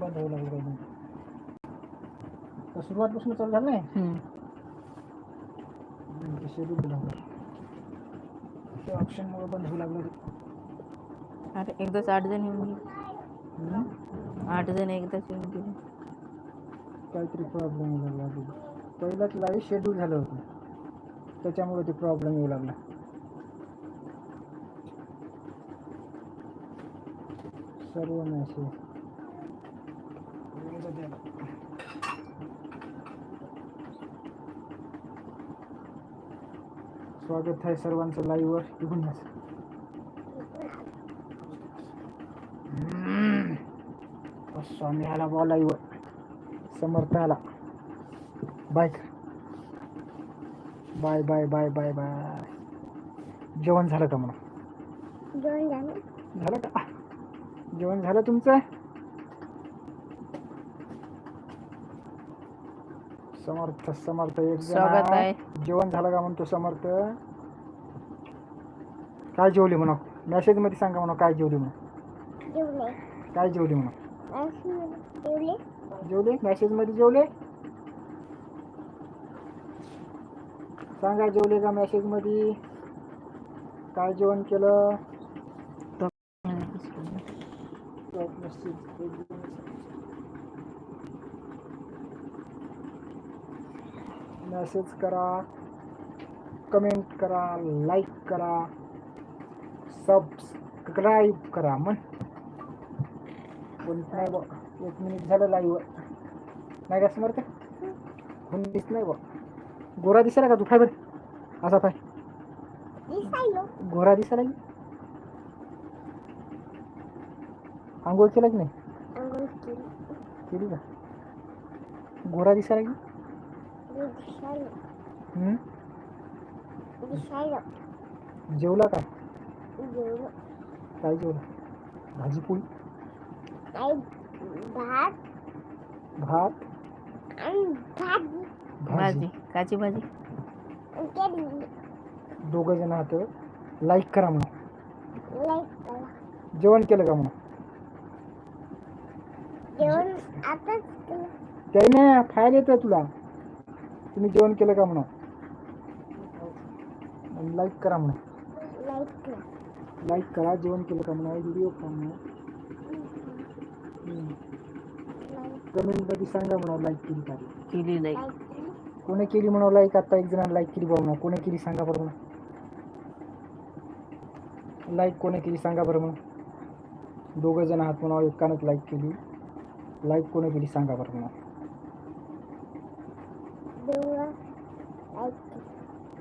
बंद होऊ लागलं तर सुरुवातपासून चालू झालं नाही. शेड्यूल लागलं ते ऑप्शनमुळे बंद होऊ लागलं. अरे एकदाच आठ जण येऊन गेले. आठ जण एकदाच येऊन गेले काहीतरी प्रॉब्लेम येऊ लागला. पहिलाच लाईव्ह शेड्यूल झालं होतं त्याच्यामुळे ते प्रॉब्लेम येऊ लागला सर्व मॅसेज स्वागत आहे सर्वांचं लाईव्हवर इकडून या. हम्म. स्वामी आला बॉ लाईव्हवर समर्थ आला. Bye bye bye bye bye bye जेवण झालं का म्हणा जेवण झालं. झालं का? जेवण झालं तुमचं? समर्थ समर्थ एक स्वागत आहे. जेवण झालं का म्हणतो समर्थ? काय जेवली म्हणा मेसेजमध्ये सांगा म्हणा काय जेवली म्हणा जेवले. काय जेवली म्हणा जेवले. जेवले? मेसेजमध्ये जेवले? सांगा जेवले का मेसेजमध्ये? काय जेवण केलं? मेसेज करा कमेंट करा लाईक करा सबस्क्राईब करा म्हण. कोणीच नाही बघ एक मिनिट झालं लाईव्ह नाही का समर्थ? कोणीच नाही बघ. गोरा दिसायला का तू? फाय बरं असा दिसायलो. गोरा दिसायला की आंघोळ केला की नाही? केली. का? गोरा दिसायला की हम्म? जेवला का? जेवलो काय जेवला? भाजी पोळी? भात? भात आणि भाजी. भाजी काची भाजी? दोघं जण आहात. लाईक करा म्हणा जेवण केलं का म्हणा जेवण आताच काही नाही फायल येतं तुला. तुम्ही जेवण केलं का म्हणा? लाईक करा म्हणा. लाईक करा. जेवण केलं का म्हणा व्हिडिओ का म्हणा. लाईक कमेंट मध्ये सांगा म्हणा लाईक केली का? केली नाही. लाईक केली. कोणी केली म्हणा लाईक आता एक जणांना लाईक केली बघा म्हणा. कोणी केली सांगा बरं म्हणा. लाईक कोणी केली सांगा बरं म्हणा. दोघं जण आहात म्हणा एकानंच लाईक केली. लाईक कोणी केली सांगा बरं म्हणा. देऊळा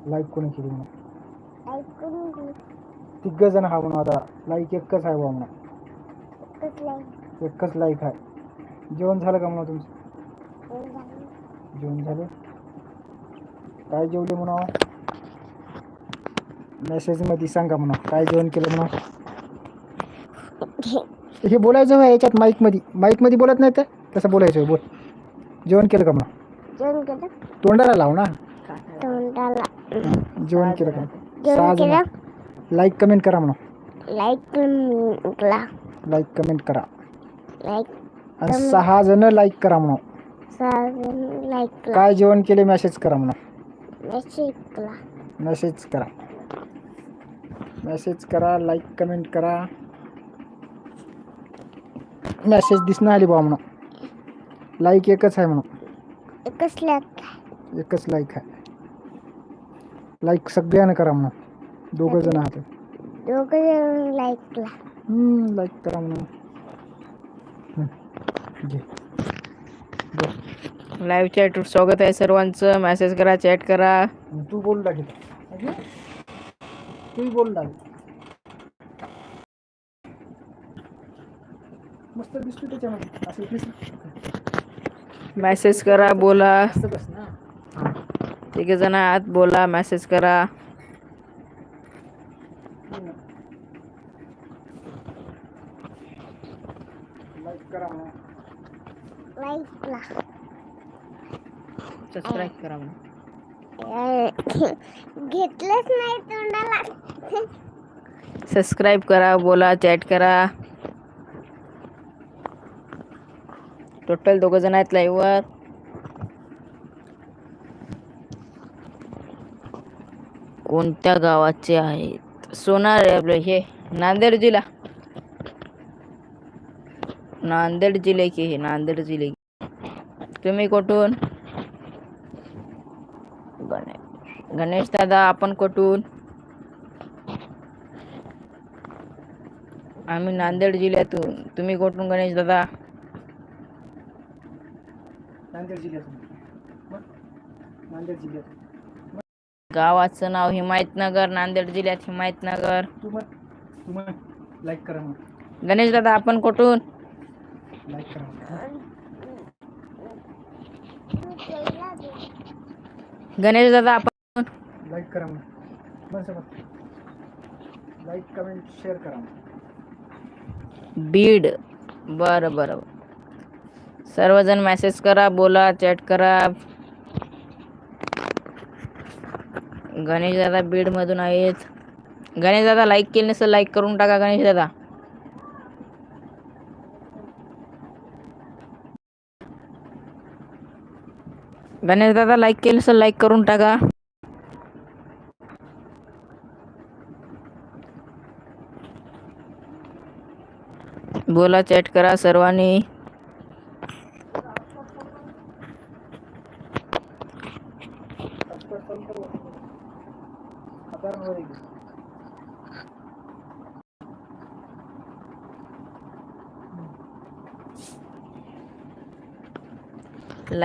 लाईक कोणी केली म्हणा लाईक करून तिघ जण हा म्हणा आता. लाईक एकच आहे बा म्हणा. एकच लाईक एकच लाईक आहे. जेवण झालं का म्हणा तुमचं? झालं. जेवण झालं? काय जेवले म्हणा मेसेजमध्ये सांगा म्हणा. काय जेवण केलं म्हणा हे बोलायचं आहे याच्यात माईकमध्ये? माईकमध्ये बोलत नाही तर तसं बोलायचं बोल. जेवण केलं का म्हणा जेवण केलं? तोंडाला लाव ना. तोंडाला. जेवण केलं का? जेवण सहा जण. केलं? लाईक कमेंट करा म्हणा लाईक लाईक कमेंट करा. लाईक आणि सहा जण लाईक करा म्हणा सहा लाईक केला काय जेवण केले मेसेज करा म्हणा मेसेज केला मेसेज करा. मेसेज करा लाईक कमेंट करा. मेसेज दिसणं आली बा म्हणा लाईक एकच आहे म्हणा एकच लाईक एकच लाईक आहे. लाईक सगळ्यांना करा म्हणा. दोघं जण आहात. दोघं जण लाईक केला लाईक करा म्हणा. हम्म, घे. बोल. लाईव्ह चॅट स्वागत आहे सर्वांचं. मेसेज करा चॅट करा. तू बोल लागेल. तू बोल लागेल. मस्त दिसतो त्याच्यामध्ये. असं दिसत मेसेज करा बोला। असं बस ना तिघ जण आहात बोला मेसेज करा. सबस्क्राईब घेतलंच नाही तोंडाला. सबस्क्राईब करा बोला चॅट करा. टोटल दोघ जण आहेत लाईव्हवर कोणत्या गावाचे आहेत? सोनार आहे आपलं हे नांदेड जिल्हा. नांदेड जिल्हे की हे नांदेड जिल्हे तुम्ही कुठून? गणेश. गणेश दादा आपण कुठून? आम्ही नांदेड जिल्ह्यातून. तुम्ही कुठून गणेश दादा? नांदेड जिल्ह्यातून नांदेड जिल्ह्यातून गावाचं नाव हिमायतनगर नांदेड जिल्ह्यात हिमायतनगर. लाईक करा मग. गणेश दादा आपण कुठून? लाईक करा. गणेश दादा आपण लाईक करा मग. लाईक कमेंट शेअर करा बीड. बरं बरं. सर्वजण मेसेज करा बोला चॅट करा. गणेश दादा बीड मधून आहेत. गणेश दादा लाईक केले नसेल लाईक करून टाका गणेश दादा. गणेश दादा लाईक केले नसेल लाईक करून टाका. बोला चॅट करा सर्वांनी हजारांवर एक.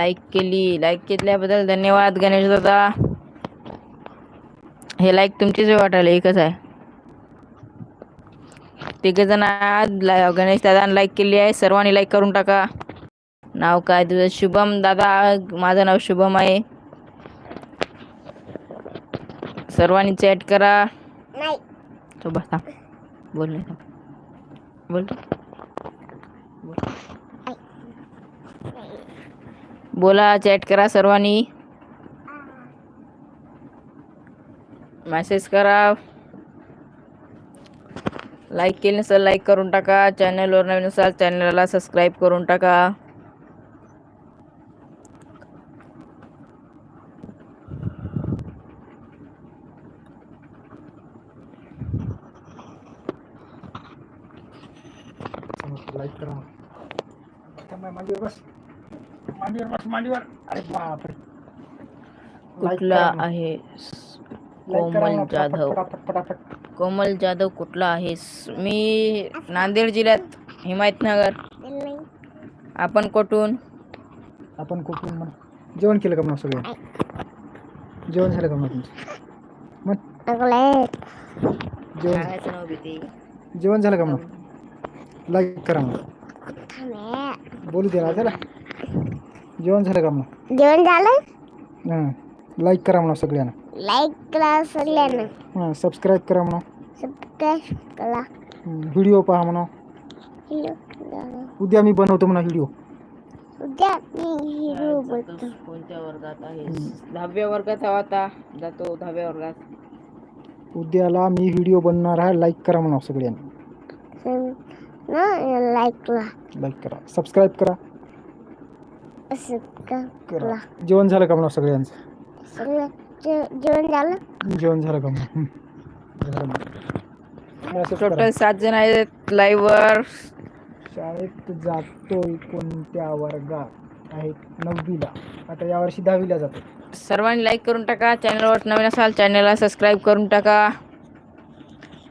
लाईक केली. लाईक केल्याबद्दल धन्यवाद गणेश दादा. हे लाईक तुमचीच वाटायला एकच आहे. तिघ जण आज ला- गणेश दादा लाईक केली आहे. सर्वांनी लाईक करून टाका. नाव काय तुझं? शुभम दादा माझं नाव शुभम आहे. सर्वांनी चॅट करा. तो बस. बोल. बोल. बोल. बोला चॅट करा सर्वांनी। मेसेज करा। लाईक केली नसेल लाईक करून टाका. चॅनलवर नवीन असाल चॅनलला सबस्क्राईब करून टाका. लाईक करा. बस. मांडीवर बस मांडीवर. अरे बापरे. कुठला मग. आहे? कोमल मग, जाधव. कोमल जाधव कुठला आहेस मी नांदेड जिल्ह्यात हिमायतनगर आपण कुठून? आपण कुठून म्हणा? जेवण केलं का म्हणा सगळं? जेवण झालं का तुमचं? मग? चॉकलेट जेवण जेवण झालं का म्हणा लाईक करा थांबे. बोलू दे ना त्याला जेवण झालं का म्हणा जेवण झालं? हां. लाईक करा म्हणा सगळ्यांना. लाईक करा सगळ्यांना. हां सबस्क्राईब करा म्हणा. सबस्क्राईब करा. व्हिडिओ पहा म्हणा. उद्या मी बनवतो म्हणा व्हिडिओ उद्या मी हिरो बोलतो कोणत्या वर्गात आहे दहाव्या वर्गात हवा आता. जातो दहाव्या वर्गात. उद्याला मी व्हिडिओ बनणार आहे. लाईक करा म्हणा सगळ्यांना. ना लाईक करा. लाईक करा. सबस्क्राईब करा. करा. जेवण झालं का म्हणा सगळ्यांचं? जेवण झालं? जेवण झालं का म्हणा? हं. झालं. म्हणा. Message करा. टोटल सात जण आहेत लाईव्ह वर शाळेत जातोय कोणत्या वर्गात? आहेत नववीला. आता यावर्षी दहावीला जातो सर्वांनी लाईक करून टाका. चॅनलवर नवीन असाल चॅनलला सबस्क्राईब करून टाका.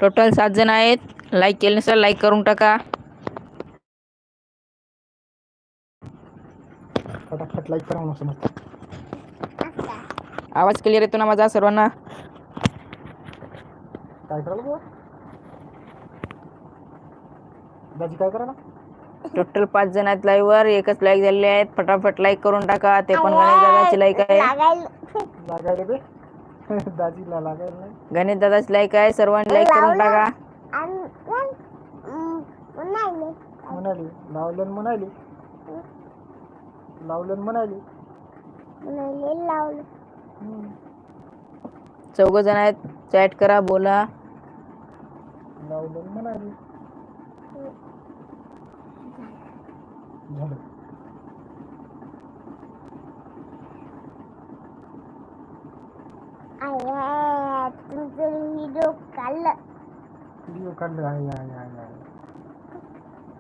टोटल सात जण आहेत. लाईक केले नसेल लाईक करून टाका. फटाफट लाईक करा म्हणा समज आवाज क्लिअर येतो ना माझा सर्वांना? काय करायला बुवा दाजी काय करा ना टोटल पाच जण आहेत लाईव्ह वर एकच लाईक झालेले आहेत. फटाफट लाईक करून टाका. ते पण गणेश दादाची लाईक आहे. लागायला लागायला बे दाजीला लागायला नाही. गणेश दादाची लाईक आहे. सर्वांनी लाईक करून टाका. म्हणाली लावलं म्हणाली. लावलं म्हणाली. चौघ जण आहेत चॅट करा बोला. लावलं म्हणाली. झालं. आया तुमचं व्हिडिओ काढलं. व्हिडिओ काढलं. आहे आहे आहे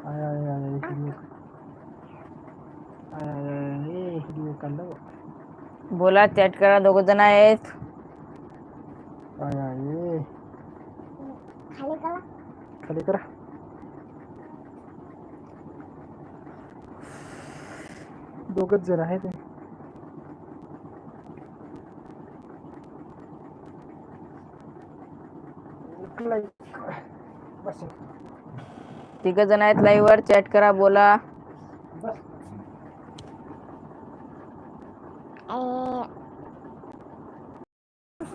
आहे आहे आहे एक video. बोला चॅट करा दोघ जण आहेत. आहे आहे खाली करा. खाली करा दोघच जण आहेत. तिघ जण आहेत लाईव्ह वर चॅट करा बोला बस ए,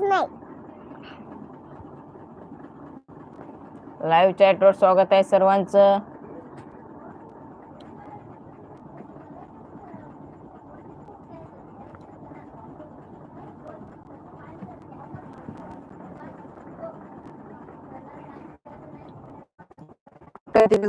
नाही लाईव्ह चॅटवर स्वागत आहे सर्वांचं. तिघ